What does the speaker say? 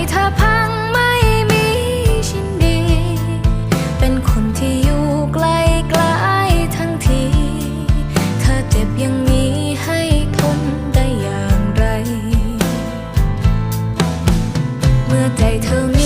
ใจเธอพังไม่มีชินดี เป็นคนที่อยู่ไกลไกลทั้งที เธอเจ็บยังมีให้ทนได้อย่างไร เมื่อใจเธอ